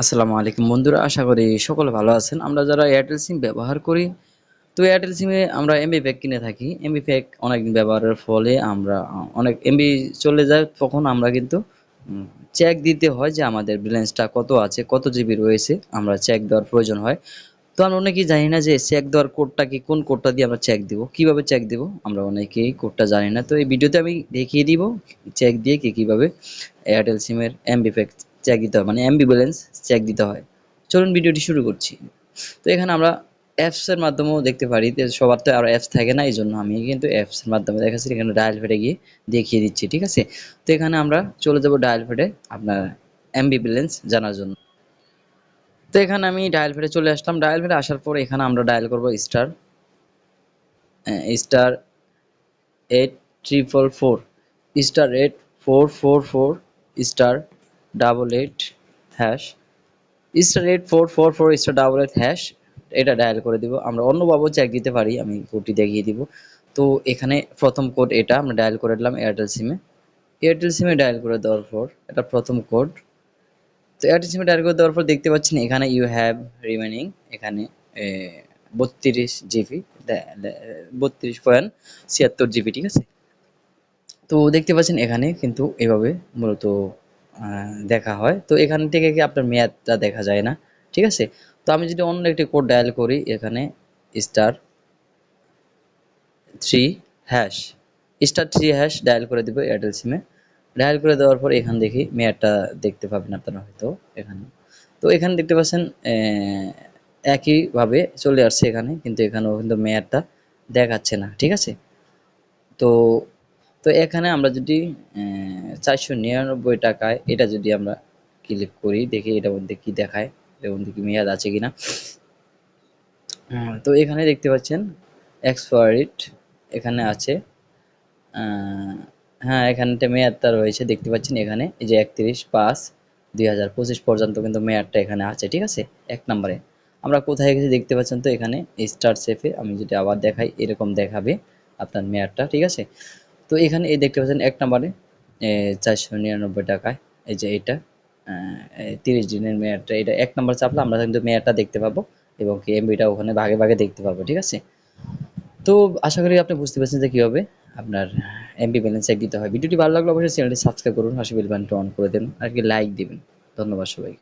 আসসালামু আলাইকুম বন্ধুরা, আশা করি সকলে ভালো আছেন। আমরা যারা এয়ারটেল সিম ব্যবহার করি, তো এয়ারটেল সিমে আমরা এমবি প্যাক কিনে থাকি। এমবি প্যাক অনেকদিন ব্যবহারের ফলে আমরা অনেক এমবি চলে যায়, তখন আমরা কিন্তু চেক দিতে হয় যে আমাদের ব্যালেন্সটা কত আছে, কত জিবি রয়েছে, আমরা চেক দেওয়ার প্রয়োজন হয়। তো আমরা অনেকেই জানি না যে চেক দেওয়ার কোডটা কি, কোন কোডটা দিয়ে আমরা চেক দিব, কীভাবে চেক দিব, আমরা অনেকেই কোডটা জানি না। তো এই ভিডিওতে আমি দেখিয়ে দিব চেক দিয়ে কি কীভাবে এয়ারটেল সিমের এমবি প্যাক চেক দিতে হয় মানে এমবি ব্যালেন্স চেক দিতে হয়। চলুন ভিডিওটি শুরু করছি। তো এখানে আমরা অ্যাপসের মাধ্যমেও দেখতে পারি যে সবার তো আর অ্যাপস থাকে না এই জন্য আমি কিন্তু অ্যাপসের মাধ্যমে দেখাচ্ছি। এখানে ডায়াল ফেটে গিয়ে দেখিয়ে দিচ্ছি, ঠিক আছে? তো এখানে আমরা চলে যাব ডায়াল ফেটে আপনার এমবি ব্যালেন্স জানার জন্য। তো এখানে আমি ডায়াল ফেটে চলে আসলাম। ডায়াল ফেটে আসার পর এখানে আমরা ডায়াল করব star star eight triple four star eight four four four star double eight hash star eight four four four star double eight hash এটা ডায়াল করে দিব। আমরা অন্য অন্যভাবেও চেক দিতে পারি, আমি কোডটি দেখিয়ে দিব। তো এখানে প্রথম কোড এটা, আমরা ডায়াল করে দিলাম এয়ারটেল সিমে এয়ারটেল সিমে ডায়াল করে দেওয়ার পর, এটা প্রথম কোড তো এয়ারটেল সিমে ডায়াল করে দেওয়ার পর দেখতে পাচ্ছেন এখানে ইউ হ্যাভ রিমেনিং এখানে বত্রিশ জিবি বত্রিশ পয়েন্ট ছিয়াত্তর জিবি ঠিক আছে? তো দেখতে পাচ্ছেন এখানে কিন্তু এভাবে মূলত দেখা হয়। তো এখান থেকে কি আপনার মেয়াদটা দেখা যায় না? ঠিক আছে? তো আমি যদি অন্য একটি কোড ডায়াল করি, এখানে star three hash star three hash dial করে দিব এয়ারটেল সিমে ডায়াল করে দেওয়ার পর এখান দেখি মেয়াদটা দেখতে পাবেন আপনারা হয়তো এখানে। তো এখানে দেখতে পাচ্ছেন একইভাবে চলে আসছে এখানে, কিন্তু এখানেও কিন্তু মেয়াদটা দেখাচ্ছে না। ঠিক আছে? তো তো এখানে আমরা যদি চারশো নিরানব্বই টাকায় এটা যদি আমরা ক্লিক করি, দেখি এটার মধ্যে কি দেখায় এর মধ্যে কি মেয়াদ আছে কিনা। তো এখানে দেখতে পাচ্ছেন এক্সপায়ারিট এখানে আছে। হ্যাঁ এখানটা মেয়াদটা রয়েছে, দেখতে পাচ্ছেন এখানে, এই যে একত্রিশ পাঁচ দুই পর্যন্ত কিন্তু মেয়াদটা এখানে আছে, ঠিক আছে? এক নম্বরে। আমরা কোথায় গেছি দেখতে পাচ্ছেন তো এখানে স্টার সেফে আমি যদি আবার দেখাই, এরকম দেখাবে আপনার মেয়াদটা, ঠিক আছে? তো এখানে এই দেখতে পাচ্ছেন এক নম্বরে চারশো নিরানব্বই টাকায়। এই যে এটা তিরিশ দিনের মেয়াদটা, এটা এক নম্বর চাপলে, আমরা কিন্তু মেয়াদটা দেখতে পাবো এবং কি এমবিটা ওখানে ভাগে ভাগে দেখতে পাবো, ঠিক আছে? তো আশা করি আপনি বুঝতে পারছেন যে কীভাবে আপনার এমবি ব্যালেন্স চেক দিতে হয়। ভিডিওটি ভালো লাগলে অবশ্যই চ্যানেলটি সাবস্ক্রাইব করুন হাসি বেল বাটনটি অন করে দেন, আর কি লাইক দিবেন। ধন্যবাদ সবাইকে।